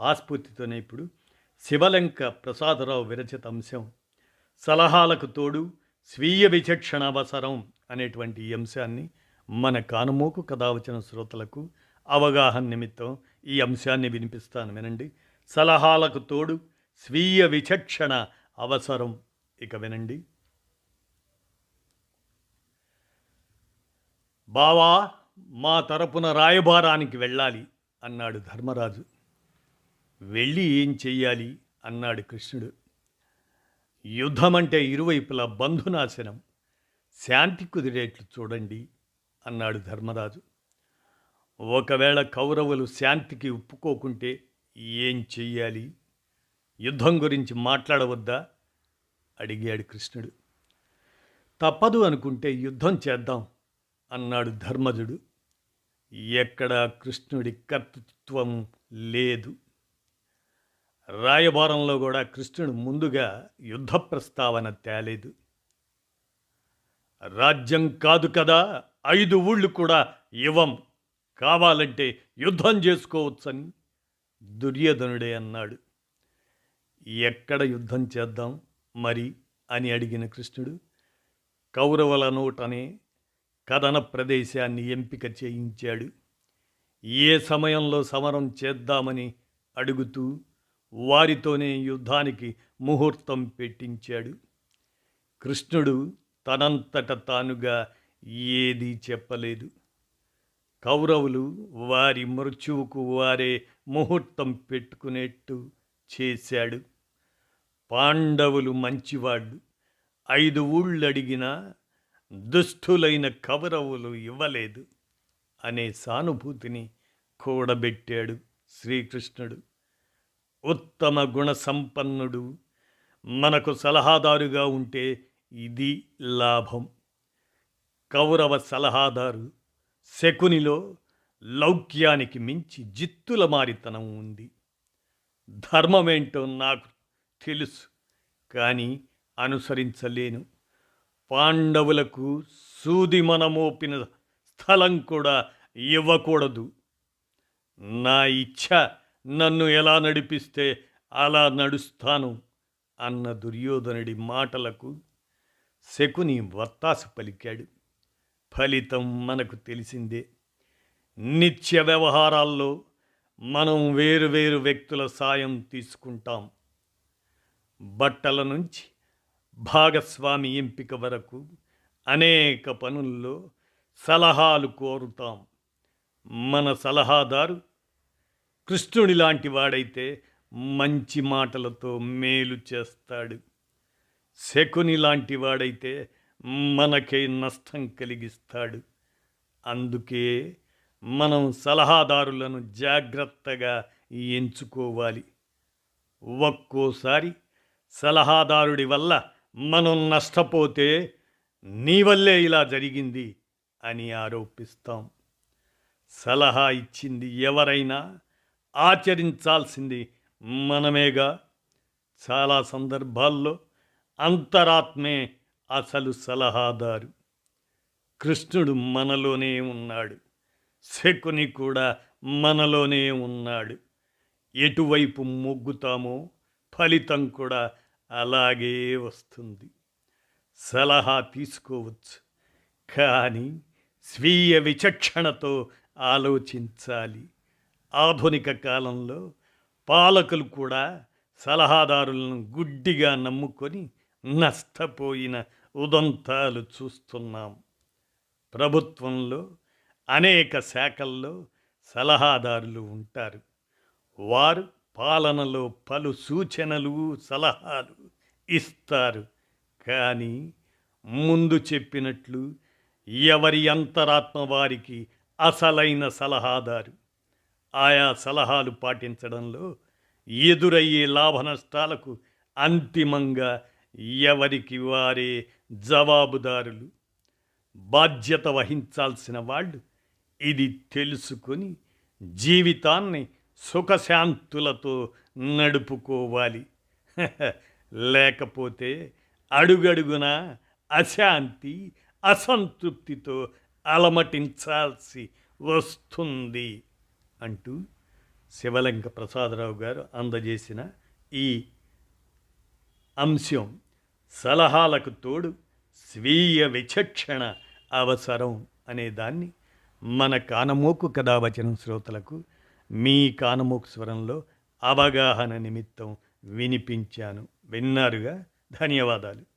ఆస్ఫూర్తితోనే ఇప్పుడు శివలంక ప్రసాదరావు విరచిత అంశం. సలహాలకు తోడు స్వీయ విచక్షణ అవసరం అనేటువంటి ఈ అంశాన్ని మన కానుమోకు కథావచన శ్రోతలకు అవగాహన నిమిత్తం ఈ అంశాన్ని వినిపిస్తాను వినండి. సలహాలకు తోడు స్వీయ విచక్షణ అవసరం ఇక వినండి. బావా మా తరపున రాయబారానికి వెళ్ళాలి అన్నాడు ధర్మరాజు. వెళ్ళి ఏం చెయ్యాలి? అన్నాడు కృష్ణుడు. యుద్ధం అంటే ఇరువైపులా బంధునాశనం. శాంతి కుదిరేట్లు చూడండి అన్నాడు ధర్మరాజు. ఒకవేళ కౌరవులు శాంతికి ఒప్పుకోకుంటే ఏం చెయ్యాలి? యుద్ధం గురించి మాట్లాడవద్దా? అడిగాడు కృష్ణుడు. తప్పదు అనుకుంటే యుద్ధం చేద్దాం అన్నాడు ధర్మజుడు. ఎక్కడా కృష్ణుడి కర్తృత్వం లేదు. రాయబారంలో కూడా కృష్ణుడు ముందుగా యుద్ధ ప్రస్తావన తేలేదు. రాజ్యం కాదు కదా ఐదు ఊళ్ళు కూడా ఇవ్వం కావాలంటే యుద్ధం చేసుకోవచ్చని దుర్యోధనుడే అన్నాడు. ఎక్కడ యుద్ధం చేద్దాం మరి అని అడిగిన కృష్ణుడు కౌరవుల నోటనే కథన ప్రదేశాన్ని ఎంపిక చేయించాడు. ఏ సమయంలో సమరం చేద్దామని అడుగుతూ వారితోనే యుద్ధానికి ముహూర్తం పెట్టించాడు. కృష్ణుడు తనంతట తానుగా ఏదీ చెప్పలేదు. కౌరవులు వారి మృత్యువుకు వారే ముహూర్తం పెట్టుకునేట్టు చేశాడు. పాండవులు మంచివాళ్ళు. ఐదు ఊళ్ళు అడిగినా దుష్టులైన కౌరవులు ఇవ్వలేదు అనే సానుభూతిని కూడబెట్టాడు శ్రీకృష్ణుడు. ఉత్తమ గుణ సంపన్నుడు మనకు సలహాదారుగా ఉంటే ఇది లాభం. కౌరవ సలహాదారు శకునిలో లౌక్యానికి మించి జిత్తుల మారితనం ఉంది. ధర్మమేంటో నాకు తెలుసు కానీ అనుసరించలేను. పాండవులకు సూది మనమోపిన స్థలం కూడా ఇవ్వకూడదు. నా ఇచ్ఛ నన్ను ఎలా నడిపిస్తే అలా నడుస్తాను అన్న దుర్యోధనుడి మాటలకు శకుని వత్తాసు పలికాడు. ఫలితం మనకు తెలిసిందే. నిత్య వ్యవహారాల్లో మనం వేరు వేరు వ్యక్తుల సాయం తీసుకుంటాం. బట్టల నుంచి భాగస్వామి ఎంపిక వరకు అనేక పనుల్లో సలహాలు కోరుతాం. మన సలహాదారు కృష్ణుడి లాంటి వాడైతే మంచి మాటలతో మేలు చేస్తాడు. శకుని లాంటి వాడైతే మనకే నష్టం కలిగిస్తాడు. అందుకే మనం సలహాదారులను జాగ్రత్తగా ఎంచుకోవాలి. ఒక్కోసారి సలహాదారుడి వల్ల మనం నష్టపోతే నీ వల్లే ఇలా జరిగింది అని ఆరోపిస్తాం. సలహా ఇచ్చింది ఎవరైనా ఆచరించాల్సింది మనమేగా. చాలా సందర్భాల్లో అంతరాత్మే అసలు సలహాదారు. కృష్ణుడు మనలోనే ఉన్నాడు. శకుని కూడా మనలోనే ఉన్నాడు. ఎటువైపు మొగ్గుతామో ఫలితం కూడా అలాగే వస్తుంది. సలహా తీసుకోవచ్చు. కానీ స్వీయ విచక్షణతో ఆలోచించాలి. ఆధునిక కాలంలో పాలకులు కూడా సలహాదారులను గుడ్డిగా నమ్ముకొని నష్టపోయిన ఉదంతాలు చూస్తున్నాం. ప్రభుత్వంలో అనేక శాఖల్లో సలహాదారులు ఉంటారు. వారు పాలనలో పలు సూచనలు సలహాలు ఇస్తారు. కానీ ముందు చెప్పినట్లు ఎవరి అంతరాత్మ వారికి అసలైన సలహాదారు ఆయా సలహాలు పాటించడంలో ఎదురయ్యే లాభ నష్టాలకు అంతిమంగా ఎవరికి వారే జవాబుదారులు? బాధ్యత వహించాల్సిన వాళ్ళు ఇది తెలుసుకొని జీవితాన్ని సుఖశాంతులతో నడుపుకోవాలి. లేకపోతే అడుగడుగున అశాంతి అసంతృప్తితో అలమటించాల్సి వస్తుంది. అంటూ శివలంక ప్రసాదరావు గారు అందజేసిన ఈ అంశం సలహాలకు తోడు స్వీయ విచక్షణ అవసరం అనేదాన్ని మన కానమోకు కథావచనం శ్రోతలకు మీ కానమోకు స్వరంలో అవగాహన నిమిత్తం వినిపించాను. విన్నారుగా? ధన్యవాదాలు.